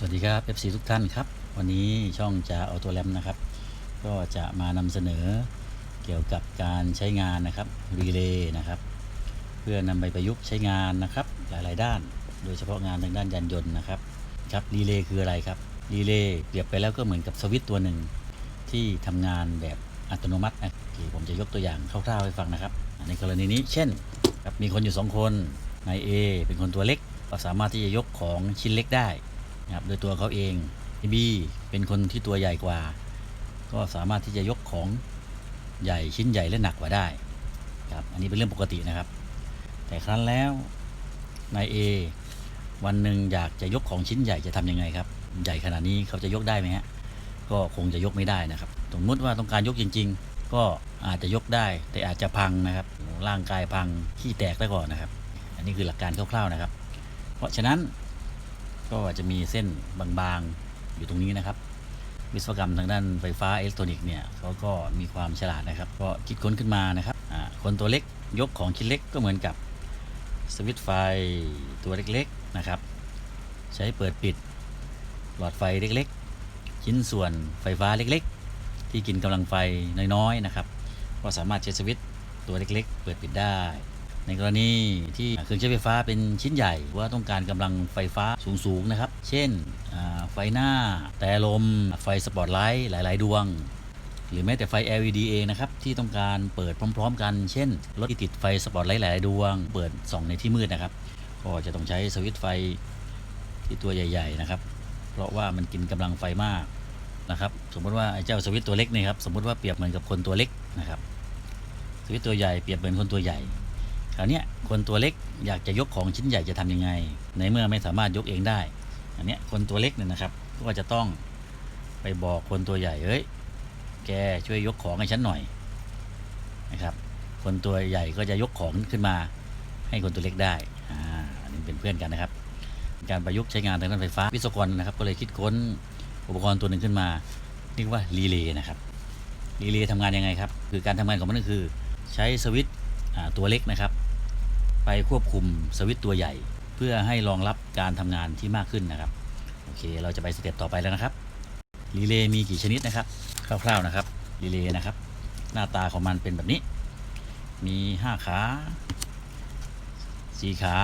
สวัสดีครับ FC ทุกท่านครับ วันนี้ช่องจะเอาตัวแรมนะครับ ก็จะมานำเสนอเกี่ยวกับการใช้งานนะครับรีเลย์นะครับ เพื่อนำไปประยุกต์ใช้งานนะครับ หลาย ๆ ด้าน โดยเฉพาะงานทางด้านยานยนต์นะครับครับรีเลย์คืออะไรครับรีเลย์เปรียบไปแล้วก็เหมือนกับสวิตตัวหนึ่งที่ทำงานแบบอัตโนมัตินะที่ผมจะยกตัวอย่างคร่าว ๆ ให้ฟังนะครับ ในกรณีนี้เช่นมีคนอยู่สองคนนาย A เป็นคนตัวเล็กก็สามารถที่จะยกของชิ้นเล็กได้ นะครับโดยตัวเขาเองบีเป็นคนที่ตัวใหญ่กว่า ก็สามารถที่จะยกของใหญ่ชิ้นใหญ่และหนักกว่าได้ครับอันนี้เป็นเรื่องปกตินะครับ แต่ครั้นแล้วนายเอวันหนึ่งอยากจะยกของชิ้นใหญ่จะทำยังไงครับ ใหญ่ขนาดนี้เขาจะยกได้ไหมฮะก็คงจะยกไม่ได้นะครับสมมติว่าต้องการยกจริง ๆ ก็อาจจะยกได้ แต่อาจจะพังนะครับ ร่างกายพังขี้แตกได้ก่อนนะครับ อันนี้คือหลักการคร่าวๆนะครับ เพราะฉะนั้น ก็จะมีเส้นบางๆอยู่ตรงนี้นะครับ วิศวกรรมทางด้านไฟฟ้าอิเล็กทรอนิกส์เนี่ยเขาก็มีความฉลาดนะครับ ก็คิดค้นขึ้นมานะครับคนตัวเล็กยกของชิ้นเล็กก็เหมือนกับสวิตช์ไฟตัวเล็กๆนะครับ ใช้เปิดปิดหลอดไฟเล็กๆ ชิ้นส่วนไฟฟ้าเล็กๆ ที่กินกำลังไฟน้อยๆนะครับ ก็สามารถใช้สวิตช์ตัวเล็กๆ เปิดปิดได้ ในกรณีที่เครื่องใช้ไฟฟ้าเป็นชิ้นใหญ่ว่าต้องการกำลังไฟฟ้าสูงๆนะครับ เช่นไฟหน้า แต่ลม ไฟสปอตไลท์หลาย ๆ ดวง หรือแม้แต่ไฟ LED เองนะครับ ที่ต้องการเปิดพร้อม ๆ กัน เช่น รถที่ติดไฟสปอตไลท์หลายๆดวง เปิดส่องในที่มืดนะครับ ก็จะต้องใช้สวิตช์ไฟที่ตัวใหญ่ ๆ นะครับ เพราะว่ามันกินกำลังไฟมากนะครับ สมมติว่าไอ้เจ้าสวิตช์ตัวเล็กนี่ครับ สมมติว่าเปรียบเหมือนกับคนตัวเล็กนะครับ สวิตช์ตัวใหญ่เปรียบเหมือนคนตัวใหญ่ คราวนี้คนตัวเล็กอยากจะยกของชิ้นใหญ่จะทำยังไง ในเมื่อไม่สามารถยกเองได้ อันนี้คนตัวเล็กเนี่ยนะครับ ก็จะต้องไปบอกคนตัวใหญ่เอ้ย แกช่วยยกของให้ฉันหน่อยนะครับ คนตัวใหญ่ก็จะยกของขึ้นมา ให้คนตัวเล็กได้ อ่า อันนี้เป็นเพื่อนกันนะครับ การประยุกต์ใช้งานทางด้านไฟฟ้า วิศวกรนะครับ ก็เลยคิดค้นอุปกรณ์ตัวหนึ่งขึ้นมาเรียกว่ารีเลย์นะครับ รีเลย์ทำงานยังไงครับ คือการทำงานของมันก็คือใช้สวิตช์ตัวเล็กนะครับ ไปควบคุมสวิตตัวใหญ่ เพื่อให้รองรับการทำงานที่มากขึ้นนะครับ โอเค เราจะไปสเต็ปต่อไปแล้วนะครับรีเลย์มีกี่ชนิดนะครับ คร่าวๆนะครับรีเลย์นะครับ หน้าตาของมันเป็นแบบนี้ มี 5 ขา4ขา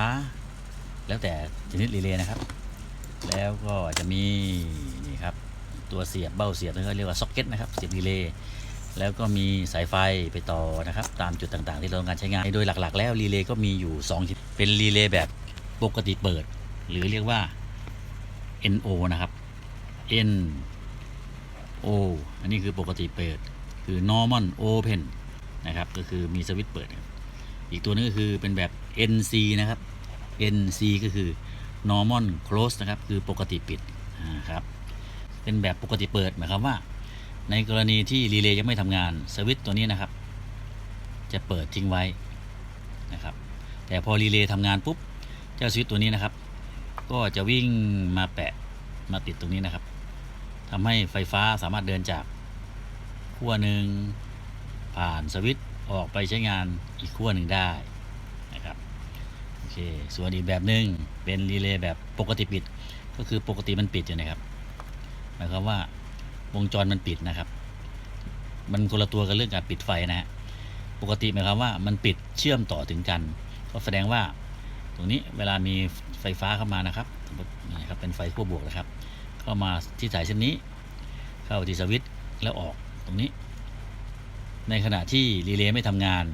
แล้วแต่ชนิดรีเลย์นะครับ แล้วก็จะมีนี่ครับตัวเสียบเบ้าเสียบนั่นก็เรียกว่าซ็อกเก็ตนะครับเสียบรีเลย์ แล้วก็มีสายไฟไปต่อนะครับ ตามจุดต่างๆ ที่เราต้องการใช้งาน โดยหลักๆ แล้วรีเลย์ก็มีอยู่2ชนิดเป็นรีเลย์แบบปกติเปิด หรือเรียกว่า NO นะครับ N O อันนี้คือปกติเปิด คือ normal open นะครับ ก็คือมีสวิตช์เปิด อีกตัวนึงก็คือเป็นแบบ NC นะครับ NC ก็คือ normal close นะครับ คือปกติปิดอ่าครับ เป็นแบบปกติเปิดหมายความว่า ในกรณีที่รีเลย์ยังไม่ทำงานสวิตตัวนี้นะครับ จะเปิดทิ้งไว้นะครับ แต่พอรีเลย์ทำงานปุ๊บเจ้าสวิตตัวนี้นะครับ ก็จะวิ่งมาแปะมาติดตรงนี้นะครับทำให้ไฟฟ้าสามารถเดินจากขั้วหนึ่งผ่านสวิตออกไปใช้งานอีกขั้วหนึ่งได้นะครับโอเคส่วนอีกแบบหนึ่งเป็นรีเลย์แบบปกติปิด ก็คือปกติมันปิดอยู่นะครับหมายความว่า วงจรมันปิดนะครับ มันคนละตัวกันเรื่องการปิดไฟนะฮะปกติหมายความว่ามันปิดเชื่อมต่อถึงกัน ก็แสดงว่าตรงนี้เวลามีไฟฟ้าเข้ามานะครับนี่ครับเป็นไฟขั้วบวกนะครับ เข้ามาที่สายเส้นนี้ เข้าที่สวิตช์แล้วออกตรงนี้ ในขณะที่รีเลย์ไม่ทำงาน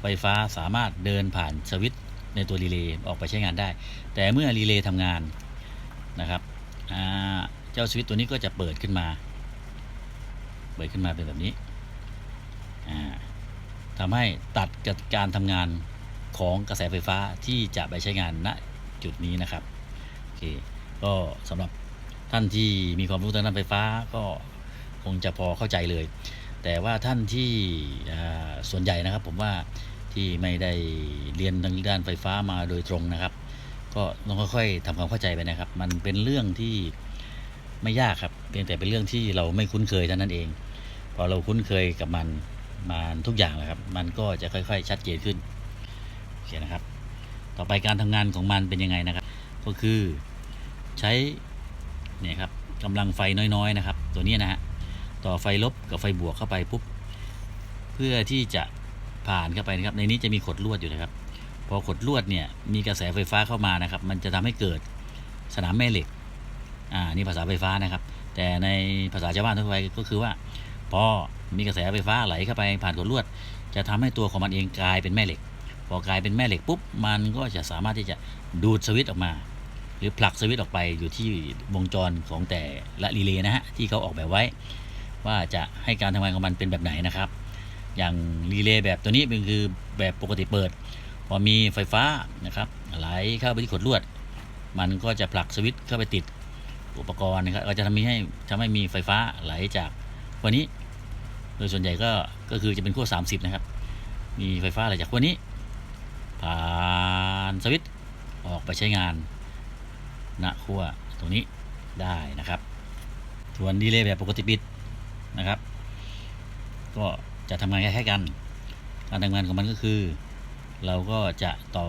ไฟฟ้าสามารถเดินผ่านสวิตช์ในตัวรีเลย์ออกไปใช้งานได้ แต่เมื่อรีเลย์ทำงานนะครับเจ้าสวิตช์ตัวนี้ก็จะเปิดขึ้นมา เปิดขึ้นมาเป็นแบบนี้อ่าทำให้ตัดกับการทำงานของกระแสไฟฟ้าที่จะไปใช้งานณจุดนี้นะครับโอเคก็สำหรับท่านที่มีความรู้ทางด้านไฟฟ้าก็คงจะพอเข้าใจเลย แต่ว่าท่านที่อ่าส่วนใหญ่นะครับ ผมว่าที่ไม่ได้เรียนทางด้านไฟฟ้ามาโดยตรงนะครับ ก็ต้องค่อยๆทำความเข้าใจไปนะครับ มันเป็นเรื่องที่ไม่ยากครับเพียงแต่เป็นเรื่องที่เราไม่คุ้นเคยเท่านั้นเอง พอเราคุ้นเคยกับมันมาทุกอย่างแล้วครับ มันก็จะค่อย ๆ ชัดเจนขึ้นโอเคนะครับ ต่อไปการทำงานของมันเป็นยังไงนะครับ ก็คือใช้เนี่ยครับกำลังไฟน้อยๆนะครับ ตัวนี้นะฮะต่อไฟลบกับไฟบวกเข้าไปปุ๊บเพื่อที่จะผ่านเข้าไปนะครับ ในนี้จะมีขดลวดอยู่นะครับ พอขดลวดเนี่ยมีกระแสไฟฟ้าเข้ามานะครับ มันจะทำให้เกิดสนามแม่เหล็กอ่านี่ภาษาไฟฟ้านะครับ แต่ในภาษาชาวบ้านทั่วไปก็คือว่า พอมีกระแสไฟฟ้าไหลเข้าไปผ่านขดลวด จะทำให้ตัวของมันเองกลายเป็นแม่เหล็ก พอกลายเป็นแม่เหล็กปุ๊บมันก็จะสามารถที่จะดูดสวิตช์ออกมา หรือผลักสวิตช์ออกไปอยู่ที่วงจรของแต่ละรีเลย์นะฮะที่เขาออกแบบไว้ ว่าจะให้การทำงานของมันเป็นแบบไหนนะครับ อย่างรีเลย์แบบตัวนี้เป็นคือแบบปกติเปิด พอมีไฟฟ้านะครับไหลเข้าไปที่ขดลวด มันก็จะผลักสวิตช์เข้าไปติดอุปกรณ์นะครับก็จะทำให้ทำให้มีไฟฟ้าไหลจาก วนี้ โดยส่วนใหญ่ก็ก็คือจะเป็นขั้ว 30 นะครับ มีไฟฟ้าไหลจากขั้วนี้ ผ่านสวิตช์ออกไปใช้งานณขั้วตรงนี้ได้นะครับ ส่วนดีเลย์แบบปกติปิดนะครับ ก็จะทำงานคล้ายๆกัน การทำงานของมันก็คือ เราก็จะต่อ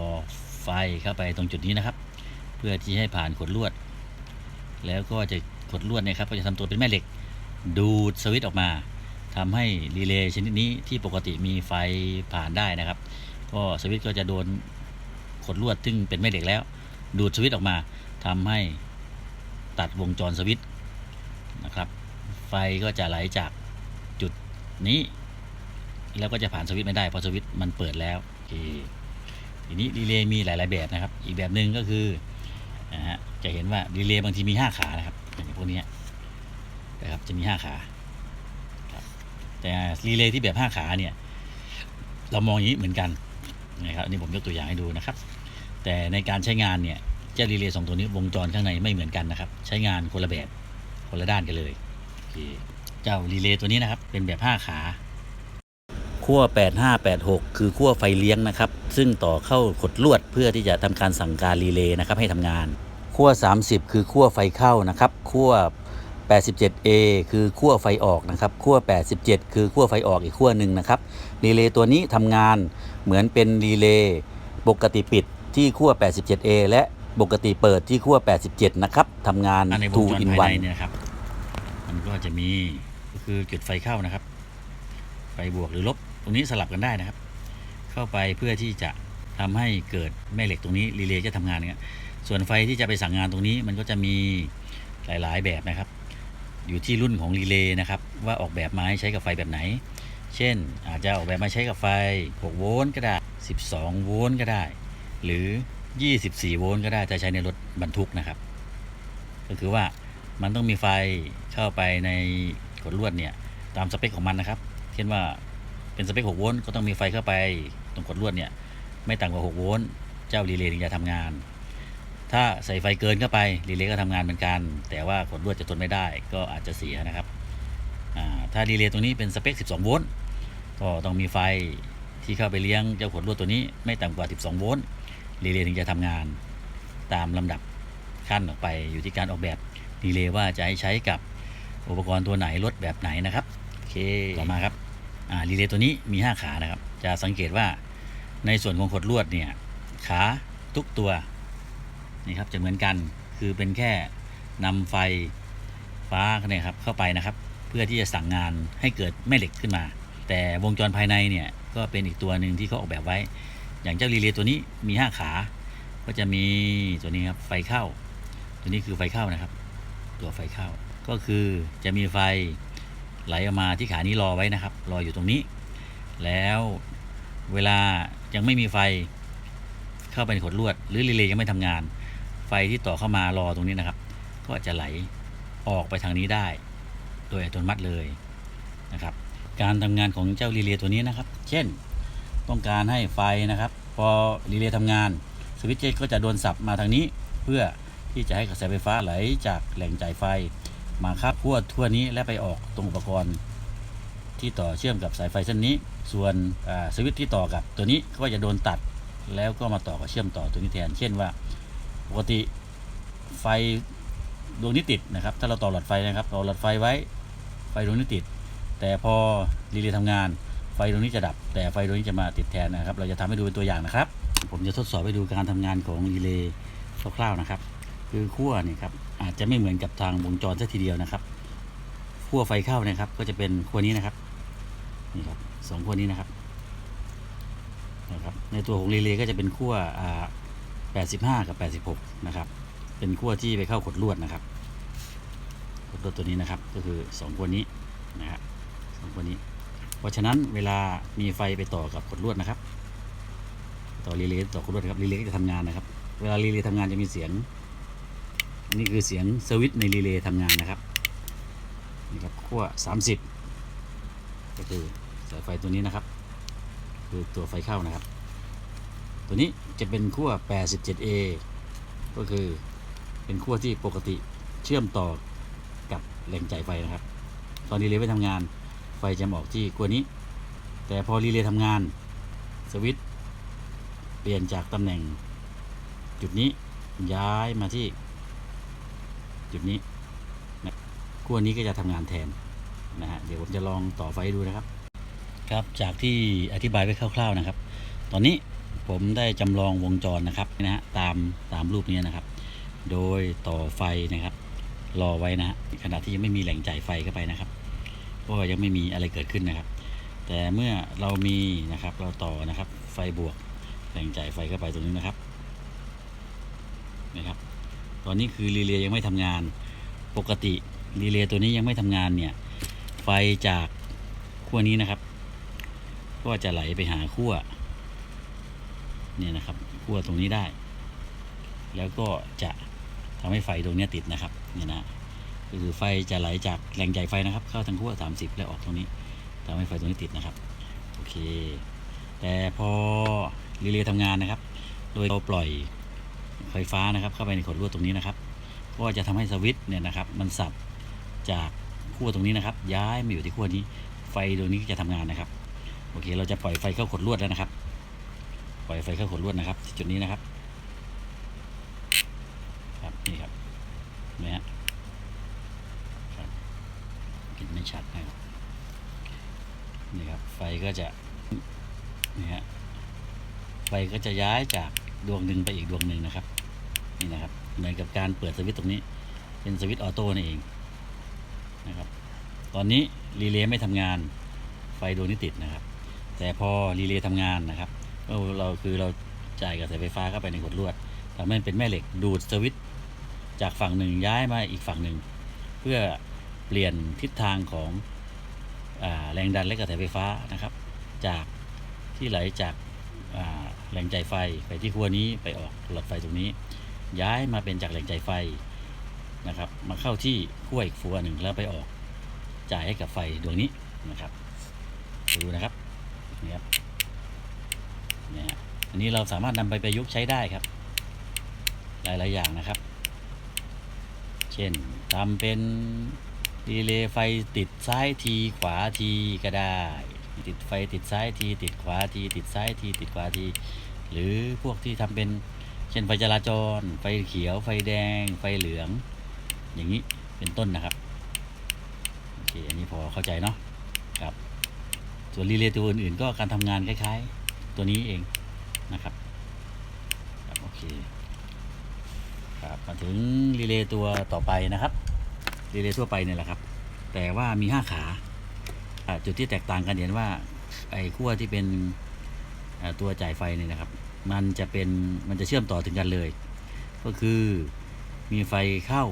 ไฟเข้าไปตรงจุดนี้นะครับ เพื่อที่ให้ผ่านขดลวด แล้วก็จะขดลวดเนะครับก็จะทำตัวเป็นแม่เหล็ก ดูดสวิตช์ออกมาทำให้รีเลย์ชนิดนี้ที่ปกติมีไฟผ่านได้นะครับ ก็สวิตช์ก็จะโดนขดลวดซึ่งเป็นแม่เหล็กแล้ว ดูดสวิตช์ออกมาทำให้ตัดวงจรสวิตช์นะครับ ไฟก็จะไหลจากจุดนี้ แล้วก็จะผ่านสวิตช์ไม่ได้เพราะสวิตช์มันเปิดแล้วโอเคทีนี้รีเลย์มีหลาย ๆ แบบนะครับ อีกแบบหนึ่งก็คือนะฮะจะเห็นว่ารีเลย์บางทีมี 5 ขานะครับอย่างพวกนี้ นะครับจะมี5ขาครับแต่รีเลย์ที่แบบ5ขาเนี่ยเรามองอย่างนี้เหมือนกันนะครับอันนี่ผมยกตัวอย่างให้ดูนะครับ แต่ในการใช้งานเนี่ยเจ้ารีเลย์สองตัวนี้วงจรข้างในไม่เหมือนกันนะครับ ใช้งานคนละแบบคนละด้านกันเลยเจ้ารีเลย์ตัวนี้นะครับเป็นแบบ5ขาขั้ว 8586 คือขั้วไฟเลี้ยงนะครับ ซึ่งต่อเข้าขดลวดเพื่อที่จะทำการสั่งการรีเลย์นะครับให้ทำงานขั้ว 30 คือขั้วไฟเข้านะครับขั้ว 87A คือขั้วไฟออกนะครับขั้ว87 คือขั้วไฟออกอีกขั้วหนึ่งนะครับรีเลย์ตัวนี้ทำงานเหมือนเป็นรีเลย์ปกติปิดที่ขั้ว 87A และปกติเปิดที่ขั้ว 87 นะครับทำงานในวง two จร in ภาย one ในเนี่ยนะครับ มันก็จะมีก็คือจุดไฟเข้านะครับ ไฟบวกหรือลบ ตรงนี้สลับกันได้นะครับ เข้าไปเพื่อที่จะทำให้เกิดแม่เหล็กตรงนี้รีเลย์จะทำงานเนี่ยส่วนไฟที่จะไปสั่งงานตรงนี้มันก็จะมีหลาย ๆ แบบนะครับ อยู่ที่รุ่นของรีเลย์นะครับ ว่าออกแบบมาให้ใช้กับไฟแบบไหน เช่นอาจจะออกแบบมาใช้กับไฟ 6 โวลต์ก็ได้ 12 โวลต์ก็ได้ หรือ 24 โวลต์ก็ได้จะใช้ในรถบรรทุกนะครับ ก็คือว่ามันต้องมีไฟเข้าไปในขดลวดเนี่ยตามสเปคของมันนะครับ เช่นว่าเป็นสเปค 6 โวลต์ก็ต้องมีไฟเข้าไปตรงขดลวดเนี่ยไม่ต่ำกว่า 6 โวลต์เจ้ารีเลย์ถึงจะทำงาน ถ้าใส่ไฟเกินเข้าไปรีเลย์ก็ทำงานเหมือนกัน แต่ว่าขดลวดจะทนไม่ได้ก็อาจจะเสียนะครับถ้ารีเลย์ตัวนี้เป็นสเปค 12 โวลต์ก็ต้องมีไฟที่เข้าไปเลี้ยงเจ้าขดลวดตัวนี้ไม่ต่ำกว่า 12 โวลต์รีเลย์ถึงจะทำงานตามลำดับขั้นออกไปอยู่ที่การออกแบบรีเลย์ว่าจะให้ใช้กับอุปกรณ์ตัวไหนรถแบบไหนนะครับโอเคต่อมาครับรีเลย์ตัวนี้มี 5 ขานะครับ จะสังเกตว่าในส่วนของขดลวดเนี่ยขาทุกตัว นี่ครับจะเหมือนกันคือเป็นแค่นำไฟฟ้าเนี่ยครับเข้าไปนะครับ เพื่อที่จะสั่งงานให้เกิดแม่เหล็กขึ้นมา แต่วงจรภายในเนี่ยก็เป็นอีกตัวหนึ่งที่เขาออกแบบไว้ อย่างเจ้ารีเลย์ตัวนี้มี 5 ขา ก็จะมีตัวนี้ครับไฟเข้า ตัวนี้คือไฟเข้านะครับ ตัวไฟเข้าก็คือจะมีไฟไหลออกมาที่ขานี้รอไว้นะครับ รออยู่ตรงนี้ แล้วเวลายังไม่มีไฟเข้าไปในขดลวด หรือรีเลย์ยังไม่ทำงาน ไฟที่ต่อเข้ามารอตรงนี้นะครับ ก็จะไหลออกไปทางนี้ได้ โดยอัตโนมัติเลยนะครับ การทำงานของเจ้ารีเลย์ตัวนี้นะครับ เช่น ต้องการให้ไฟนะครับ พอรีเลย์ทำงานสวิตช์ก็จะโดนสับมาทางนี้ เพื่อที่จะให้กระแสไฟฟ้าไหลจากแหล่งจ่ายไฟ มาคาบขั้วทั่วนี้และไปออกตรงอุปกรณ์ ที่ต่อเชื่อมกับสายไฟเส้นนี้ ส่วนสวิตช์ที่ต่อกับตัวนี้ก็จะโดนตัดแล้วก็มาต่อกับเชื่อมต่อตัวนี้แทน เช่นว่า ปกติไฟดวงนี้ติดนะครับ ถ้าเราต่อหลอดไฟนะครับต่อหลอดไฟไว้ไฟดวงนี้ติด แต่พอรีเลย์ทำงาน ไฟดวงนี้จะดับ แต่ไฟดวงนี้จะมาติดแทนนะครับ เราจะทำให้ดูเป็นตัวอย่างนะครับ ผมจะทดสอบให้ดูการทำงานของรีเลย์คร่าวๆนะครับ คือขั้วเนี่ยครับอาจจะไม่เหมือนกับทางวงจรซะทีเดียวนะครับขั้วไฟเข้านะครับ ก็จะเป็นขั้วนี้นะครับนี่ครับสองขั้วนี้นะครับนะครับในตัวของรีเลย์ก็จะเป็นขั้วอ่า 85 กับ 86 นะครับ เป็นขั้วที่ไปเข้าขดลวดนะครับ ขดลวดตัวนี้นะครับ ก็คือสองขั้วนี้นะครับสองขั้วนี้ เพราะฉะนั้นเวลามีไฟไปต่อกับขดลวดนะครับ ต่อรีเลย์ต่อขดลวดครับรีเลย์จะทำงานนะครับ เวลารีเลย์ทำงานจะมีเสียงนี่คือเสียงสวิตช์ในรีเลย์ทำงานนะครับ นี่ครับขั้ว30 ก็คือสายไฟตัวนี้นะครับ คือตัวไฟเข้านะครับ ตัวนี้จะเป็นขั้ว 87A ก็คือเป็นขั้วที่ปกติเชื่อมต่อกับแหล่งจ่ายไฟนะครับ ตอนรีเลย์ไปทำงาน ไฟจะมาออกที่ขั้วนี้ แต่พอรีเลย์ทำงานสวิตช์เปลี่ยนจากตำแหน่ง จุดนี้ย้ายมาที่ จุดนี้นะขั้วนี้ก็จะทำงานแทนนะฮะเดี๋ยวผมจะลองต่อไฟดูนะครับ ครับจากที่อธิบายไว้คร่าว ๆนะครับ ตอนนี้ ผมได้จำลองวงจรนะครับนะฮะตามตามรูปนี้นะครับ โดยต่อไฟนะครับ รอไว้นะฮะขณะที่ยังไม่มีแหล่งจ่ายไฟเข้าไปนะครับก็ยังไม่มีอะไรเกิดขึ้นนะครับ แต่เมื่อเรามีนะครับเราต่อนะครับไฟบวกแหล่งจ่ายไฟเข้าไปตรงนี้นะครับนะครับ ตอนนี้คือรีเลย์ยังไม่ทำงานปกติรีเลย์ตัวนี้ยังไม่ทำงานเนี่ยไฟจากขั้วนี้นะครับ ก็จะไหลไปหาขั้ว เนี่ยนะครับขั้วตรงนี้ได้ แล้วก็จะทำให้ไฟตรงนี้ติดนะครับเนี่ยนะก็คือไฟจะไหลจากแหล่งจ่ไฟนะครับ เข้าทางขั้ว30 แล้วออกตรงนี้ทำให้ไฟตรงนี้ติดนะครับโอเค แต่พอรีเลย์ทำงานนะครับ โดยเราปล่อยไฟฟ้านะครับ เข้าไปในขดลวดตรงนี้นะครับ ก็จะทำให้สวิตช์เนี่ยนะครับมันสับจากขั้วตรงนี้นะครับ ย้ายมาอยู่ที่ขั้วนี้ไฟดวงนี้จะทำงานนะครับโอเค เราจะปล่อยไฟเข้าขดลวดแล้วนะครับ ปล่อยไฟเข้าขดลวดนะครับจุดนี้นะครับ ครับนี่ครับเห็นะฮะครับเห็นไม่ชัดนะครับนี่ครับไฟก็จะนี่ฮะไฟก็จะย้ายจากดวงหนึ่งไปอีกดวงหนึ่งนะครับ นี่นะครับเหมือนกับการเปิดสวิตช์ตรงนี้ เป็นสวิตช์ออโต้นั่เองนะครับตอนนี้รีเลย์ไม่ทำงานไฟดวงนี้ติดนะครับ แต่พอรีเลย์ทำงานนะครับ เราคือเราจ่ายกระแสไฟฟ้าเข้าไปในขดลวดทำให้เป็นแม่เหล็กดูดสวิตช์จากฝั่งหนึ่งย้ายมาอีกฝั่งหนึ่ง เพื่อเปลี่ยนทิศทางของอแรงดันและกระแสไฟฟ้านะครับ จากที่ไหลจากแหล่งจ่ายไฟไปที่ขั้วนี้ไปออกหลอดไฟตรงนี้ ย้ายมาเป็นจากแหล่งจ่ายไฟนะครับ มาเข้าที่ขั้วอีกขั้วหนึ่งแล้วไปออกจ่ายให้กับไฟดวงนี้นะครับดูนะครับนี่ครับ อันนี้เราสามารถนำไปประยุกต์ใช้ได้ครับ หลาย ๆ อย่างนะครับ เช่นทำเป็นรีเลย์ไฟติดซ้ายทีขวาทีก็ได้ ติดไฟติดซ้ายทีติดขวาที ติดซ้ายทีติดขวาที หรือพวกที่ทำเป็นเช่นไฟจราจร ไฟเขียว ไฟแดง ไฟเหลือง อย่างนี้เป็นต้นนะครับโอเคอันนี้พอเข้าใจเนาะครับ ส่วนรีเลย์ตัวอื่นๆ ก็การทำงานคล้ายๆ ตัวนี้เองนะครับโอเคครับมาถึงรีเลย์ตัวต่อไปนะครับรีเลย์ทั่วไปเนี่ยแหละครับ แต่ว่ามี 5ขาอ่าจุดที่แตกต่างกันเห็นว่าไอ้ขั้วที่เป็นตัวจ่ายไฟเนี่ยนะครับ มันจะเป็นมันจะเชื่อมต่อถึงกันเลย ก็คือมีไฟเข้า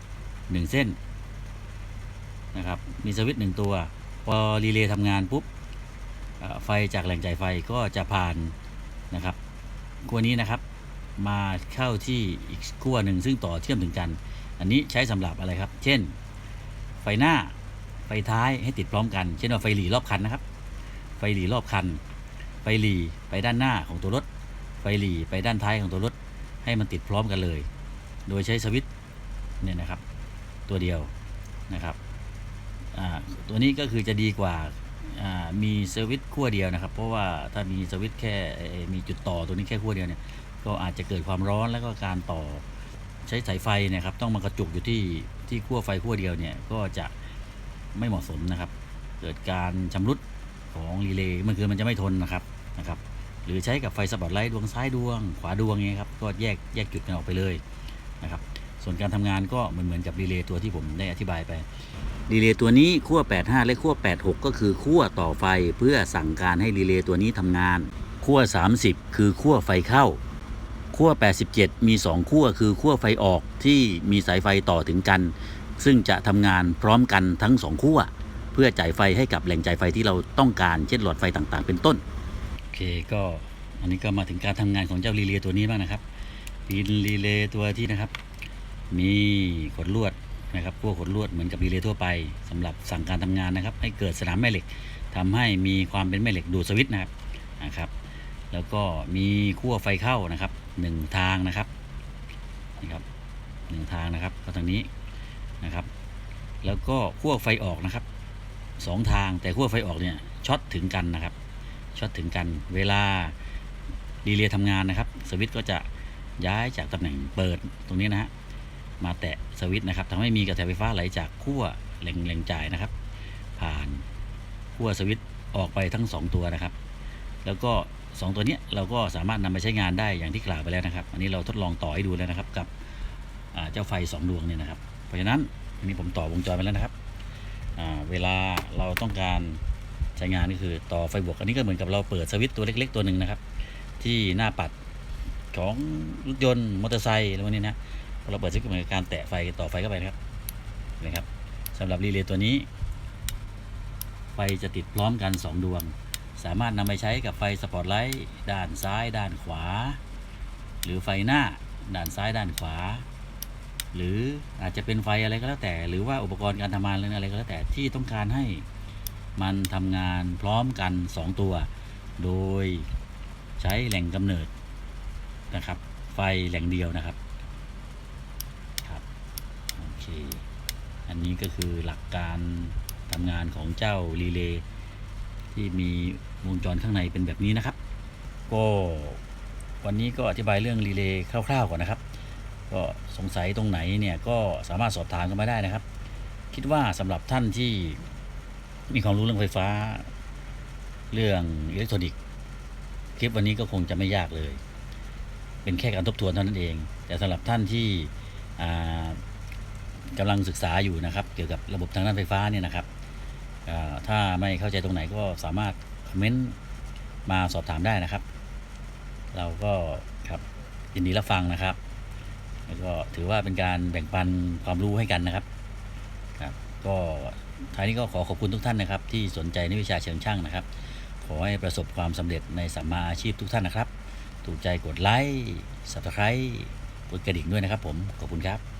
1 เส้นนะครับ มีสวิตช์หนึ่งตัว พอรีเลย์ทำงานปุ๊บ ไฟจากแหล่งจ่ายไฟก็จะผ่านนะครับขั้วนี้นะครับมาเข้าที่อีกขั้วหนึ่งซึ่งต่อเชื่อมถึงกัน อันนี้ใช้สำหรับอะไรครับ เช่น ไฟหน้าไฟท้ายให้ติดพร้อมกัน เช่นว่าไฟหลีรอบคันนะครับ ไฟหลีรอบคัน ไฟหลีไปด้านหน้าของตัวรถ ไฟหลีไปด้านท้ายของตัวรถ ให้มันติดพร้อมกันเลย โดยใช้สวิตช์เนี่ยนะครับ ตัวเดียวนะครับตัวนี้ก็คือจะดีกว่า อ่ามีสวิตช์ขั้วเดียวนะครับ เพราะว่าถ้ามีสวิตช์แค่เอ่มีจุดต่อตัวนี้แค่ขั้วเดียวเนี่ยก็อาจจะเกิดความร้อนแล้วก็การต่อใช้สายไฟเนะครับ ต้องมากระจุกอยู่ที่ที่ขั้วไฟขั้วเดียวเนี่ยก็จะไม่เหมาะสมนะครับ เกิดการชำรุดของรีเลย์มันคือมันจะไม่ทนนะครับนะครับ หรือใช้กับไฟสปอตไลท์ดวงซ้ายดวง ขวาดวงเงี้ยครับก็แยกแยกจุดกันออกไปเลยนะครับ ส่วนการทำงานก็เหมือนเหมือนกับรีเลย์ตัวที่ผมได้อธิบายไป รีเลย์ตัวนี้ขั้ว 85 และขั้ว 86 ก็คือขั้วต่อไฟเพื่อสั่งการให้รีเลย์ตัวนี้ทำงานขั้ว 30 คือขั้วไฟเข้าขั้ว 87 มี 2ขั้วคือขั้วไฟออกที่มีสายไฟต่อถึงกัน ซึ่งจะทำงานพร้อมกันทั้ง2ขั้วเพื่อจ่ายไฟให้กับแหล่งจ่ายไฟที่เราต้องการเช่นหลอดไฟต่างๆ เป็นต้นโอเคก็อันนี้ก็มาถึงการทำงานของเจ้ารีเลย์ตัวนี้บ้างนะครับเป็นรีเลย์ตัวที่นะครับ มีขดลวด นะครับพวกขดลวดเหมือนกับรีเลย์ทั่วไปสำหรับสั่งการทำงานนะครับ ให้เกิดสนามแม่เหล็กทำให้มีความเป็นแม่เหล็กดูดสวิตช์นะครับนะครับ แล้วก็มีขั้วไฟเข้านะครับหนึ่งทางนะครับนี่ครับหนึ่งทางนะครับก็ทางนี้นะครับ แล้วก็ขั้วไฟออกนะครับสองทางแต่ขั้วไฟออกเนี่ยช็อตถึงกันนะครับช็อตถึงกันเวลารีเลย์ทำงานนะครับ สวิตช์ก็จะย้ายจากตำแหน่งเปิดตรงนี้นะฮะ มาแตะสวิตช์นะครับทำให้มีกระแสไฟฟ้าไหลจากขั้วแหล่งแหล่งจ่ายนะครับ ผ่านขั้วสวิตช์ออกไปทั้งสองตัวนะครับ แล้วก็ 2 ตัวนี้เราก็สามารถนำไปใช้งานได้อย่างที่กล่าวไปแล้วนะครับ อันนี้เราทดลองต่อให้ดูแล้วนะครับกับเจ้าไฟ 2 ดวงเนี่ยนะครับ เพราะฉะนั้นอันนี้ผมต่อวงจรไปแล้วนะครับเวลาเราต้องการใช้งานก็คือต่อไฟบวกอันนี้ก็เหมือนกับเราเปิดสวิตช์ตัวเล็ก ๆ ตัวหนึ่งนะครับ ที่หน้าปัดของรถยนต์มอเตอร์ไซค์อะไรพวกนี้นะ เราเปิดสวิตช์ก็เหมือนกับการแตะไฟต่อไฟเข้าไปนะครับเห็นะครับสำหรับรีเลย์ตัวนี้ ไฟจะติดพร้อมกัน 2 ดวง สามารถนำไปใช้กับไฟสปอตไลท์ด้านซ้าย ด้านขวา หรือไฟหน้าด้านซ้ายด้านขวา หรืออาจจะเป็นไฟอะไรก็แล้วแต่ หรือว่าอุปกรณ์การทำงานอะไรก็แล้วแต่ที่ต้องการให้มันทำงานพร้อมกัน 2 ตัว โดยใช้แหล่งกำเนิดนะครับ ไฟแหล่งเดียวนะครับ เค อันนี้ก็คือหลักการทำงานของเจ้ารีเลย์ที่มีวงจรข้างในเป็นแบบนี้นะครับ ก็วันนี้ก็อธิบายเรื่องรีเลย์คร่าวๆก่อนนะครับ ก็สงสัยตรงไหนเนี่ยก็สามารถสอบถามกันมาได้นะครับ คิดว่าสำหรับท่านที่มีความรู้เรื่องไฟฟ้า เรื่องอิเล็กทรอนิกส์คลิปวันนี้ก็คงจะไม่ยากเลย เป็นแค่การทบทวนเท่านั้นเอง แต่สำหรับท่านที่ อ่ากำลังศึกษาอยู่นะครับ เกี่ยวกับระบบทางด้านไฟฟ้าเนี่ยนะครับถ้าไม่เข้าใจตรงไหนก็สามารถคอมเมนต์มาสอบถามได้นะครับ เราก็ครับยินดีรับฟังนะครับ แล้วก็ถือว่าเป็นการแบ่งปันความรู้ให้กันนะครับครับ ก็ท้ายนี้ก็ขอขอบคุณทุกท่านนะครับ ที่สนใจในวิชาเชิงช่างนะครับ ขอให้ประสบความสำเร็จในสัมมาอาชีพทุกท่านนะครับ ถูกใจกดไลค์ subscribe กดกระดิ่งด้วยนะครับผม ขอบคุณครับ